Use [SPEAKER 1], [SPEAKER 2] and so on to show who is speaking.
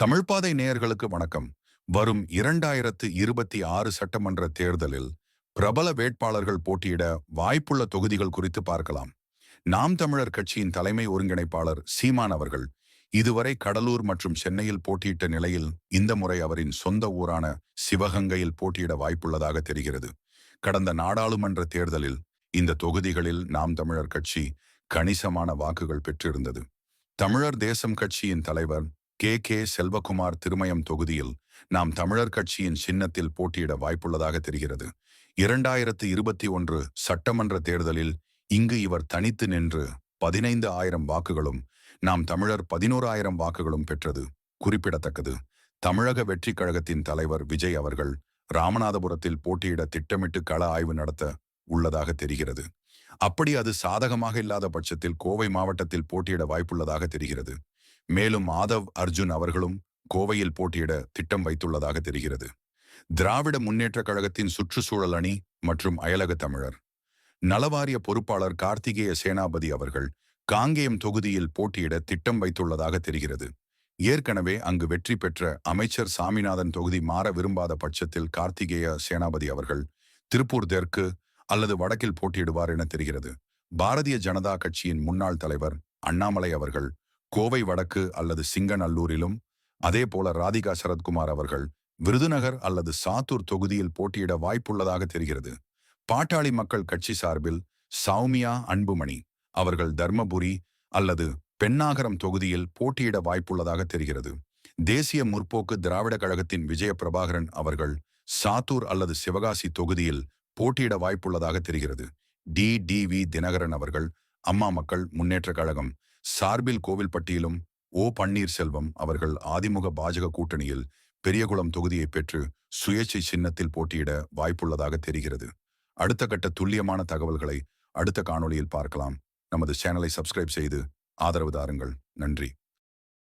[SPEAKER 1] தமிழ்ப்பாதை நேயர்களுக்கு வணக்கம். வரும் இரண்டாயிரத்து இருபத்தி ஆறு சட்டமன்ற தேர்தலில் பிரபல வேட்பாளர்கள் போட்டியிட வாய்ப்புள்ள தொகுதிகள் குறித்து பார்க்கலாம். நாம் தமிழர் கட்சியின் தலைமை ஒருங்கிணைப்பாளர் சீமான் அவர்கள் இதுவரை கடலூர் மற்றும் சென்னையில் போட்டியிட்ட நிலையில் இந்த முறை அவரின் சொந்த ஊரான சிவகங்கையில் போட்டியிட வாய்ப்புள்ளதாக தெரிகிறது. கடந்த நாடாளுமன்ற தேர்தலில் இந்த தொகுதிகளில் நாம் தமிழர் கட்சி கணிசமான வாக்குகள் பெற்றிருந்தது. தமிழர் தேசம் கட்சியின் தலைவர் கே. கே. செல்வகுமார் திருமயம் தொகுதியில் நாம் தமிழர் கட்சியின் சின்னத்தில் போட்டியிட வாய்ப்புள்ளதாக தெரிகிறது. இரண்டாயிரத்து இருபத்தி ஒன்று சட்டமன்ற தேர்தலில் இங்கு இவர் தனித்து நின்று பதினைந்து ஆயிரம் வாக்குகளும் நாம் தமிழர் பதினோராயிரம் வாக்குகளும் பெற்றது. குறிப்பிடத்தக்கது. தமிழக வெற்றி கழகத்தின் தலைவர் விஜய் அவர்கள் ராமநாதபுரத்தில் போட்டியிட திட்டமிட்டு கள ஆய்வு நடத்த உள்ளதாக தெரிகிறது. அப்படி அது சாதகமாக இல்லாத பட்சத்தில் கோவை மாவட்டத்தில் போட்டியிட வாய்ப்புள்ளதாக தெரிகிறது. மேலும் ஆதவ் அர்ஜுன் அவர்களும் கோவையில் போட்டியிட திட்டம் வைத்துள்ளதாக தெரிகிறது. திராவிட முன்னேற்ற கழகத்தின் சுற்றுச்சூழல் அணி மற்றும் அயலக தமிழர். நலவாரிய பொறுப்பாளர் கார்த்திகேய சேனாபதி அவர்கள் காங்கேயம் தொகுதியில் போட்டியிட திட்டம் வைத்துள்ளதாக தெரிகிறது. ஏற்கனவே அங்கு வெற்றி பெற்ற அமைச்சர் சாமிநாதன் தொகுதி மாற விரும்பாத பட்சத்தில் கார்த்திகேய சேனாபதி அவர்கள் திருப்பூர் தெற்கு அல்லது வடக்கில் போட்டியிடுவார் என தெரிகிறது. பாரதிய ஜனதா கட்சியின் முன்னாள் தலைவர் அண்ணாமலை அவர்கள் கோவை வடக்கு அல்லது சிங்கநல்லூரிலும் அதே போல ராதிகா சரத்குமார் அவர்கள் விருதுநகர் அல்லது சாத்தூர் தொகுதியில் போட்டியிட வாய்ப்புள்ளதாக தெரிகிறது. பாட்டாளி மக்கள் கட்சி சார்பில் சௌமியா அன்புமணி அவர்கள் தர்மபுரி அல்லது பெண்ணாகரம் தொகுதியில் போட்டியிட வாய்ப்புள்ளதாக தெரிகிறது. தேசிய முற்போக்கு திராவிட கழகத்தின் விஜய பிரபாகரன் அவர்கள் சாத்தூர் அல்லது சிவகாசி தொகுதியில் போட்டியிட வாய்ப்புள்ளதாக தெரிகிறது. டி. டி. வி. தினகரன் அவர்கள் அம்மா மக்கள் முன்னேற்ற கழகம் சார்பில் கோவில்பட்டியிலும் ஓ பன்னீர்செல்வம் அவர்கள் ஆதிமுக பாஜக கூட்டணியில் பெரியகுளம் தொகுதியை பெற்று சுயேட்சை சின்னத்தில் போட்டியிட வாய்ப்புள்ளதாக தெரிகிறது. அடுத்த கட்ட துல்லியமான தகவல்களை அடுத்த காணொளியில் பார்க்கலாம். நமது சேனலை சப்ஸ்கிரைப் செய்து ஆதரவு தாருங்கள். நன்றி.